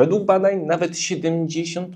Według badań nawet 70%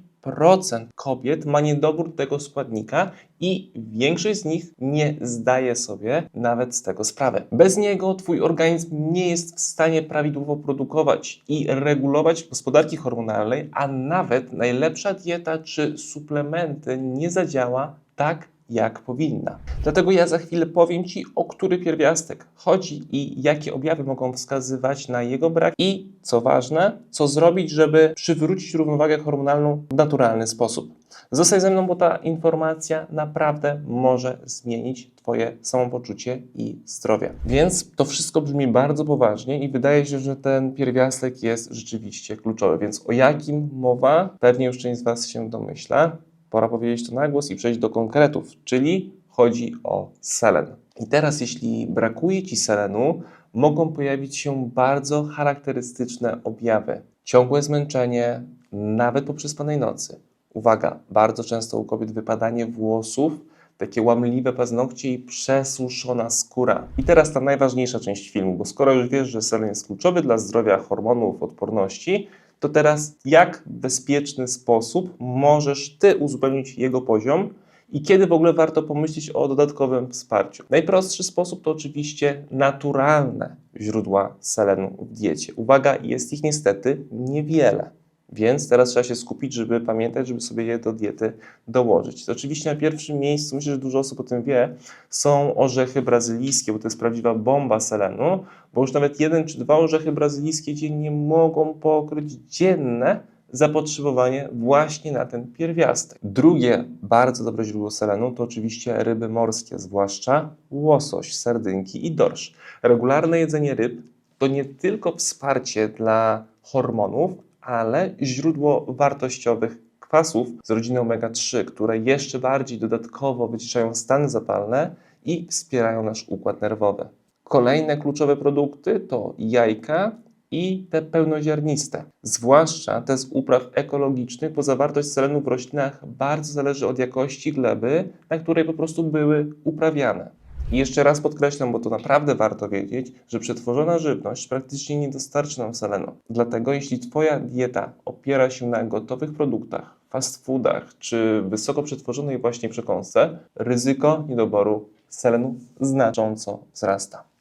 kobiet ma niedobór tego składnika i większość z nich nie zdaje sobie nawet z tego sprawy. Bez niego Twój organizm nie jest w stanie prawidłowo produkować i regulować gospodarki hormonalnej, a nawet najlepsza dieta czy suplementy nie zadziała tak, jak powinna. Dlatego ja za chwilę powiem Ci, o który pierwiastek chodzi i jakie objawy mogą wskazywać na jego brak i, co ważne, co zrobić, żeby przywrócić równowagę hormonalną w naturalny sposób. Zostań ze mną, bo ta informacja naprawdę może zmienić Twoje samopoczucie i zdrowie. Więc to wszystko brzmi bardzo poważnie i wydaje się, że ten pierwiastek jest rzeczywiście kluczowy. Więc o jakim mowa? Pewnie już część z Was się domyśla. Pora powiedzieć to na głos i przejść do konkretów, czyli chodzi o selen. I teraz, jeśli brakuje Ci selenu, mogą pojawić się bardzo charakterystyczne objawy. Ciągłe zmęczenie, nawet po przespanej nocy. Uwaga, bardzo często u kobiet wypadanie włosów, takie łamliwe paznokcie i przesuszona skóra. I teraz ta najważniejsza część filmu, bo skoro już wiesz, że selen jest kluczowy dla zdrowia hormonów, odporności, to teraz jak w bezpieczny sposób możesz Ty uzupełnić jego poziom i kiedy w ogóle warto pomyśleć o dodatkowym wsparciu. Najprostszy sposób to oczywiście naturalne źródła selenu w diecie. Uwaga, jest ich niestety niewiele. Więc teraz trzeba się skupić, żeby pamiętać, żeby sobie je do diety dołożyć. To oczywiście na pierwszym miejscu, myślę, że dużo osób o tym wie, są orzechy brazylijskie, bo to jest prawdziwa bomba selenu, bo już nawet jeden czy dwa orzechy brazylijskie dziennie mogą pokryć dzienne zapotrzebowanie właśnie na ten pierwiastek. Drugie bardzo dobre źródło selenu to oczywiście ryby morskie, zwłaszcza łosoś, sardynki i dorsz. Regularne jedzenie ryb to nie tylko wsparcie dla hormonów, ale źródło wartościowych kwasów z rodziny omega-3, które jeszcze bardziej dodatkowo wyciszają stany zapalne i wspierają nasz układ nerwowy. Kolejne kluczowe produkty to jajka i te pełnoziarniste, zwłaszcza te z upraw ekologicznych, bo zawartość selenu w roślinach bardzo zależy od jakości gleby, na której po prostu były uprawiane. I jeszcze raz podkreślam, bo to naprawdę warto wiedzieć, że przetworzona żywność praktycznie nie dostarczy nam selenu. Dlatego jeśli Twoja dieta opiera się na gotowych produktach, fast foodach czy wysoko przetworzonej właśnie przekąsce, ryzyko niedoboru selenu znacząco wzrasta.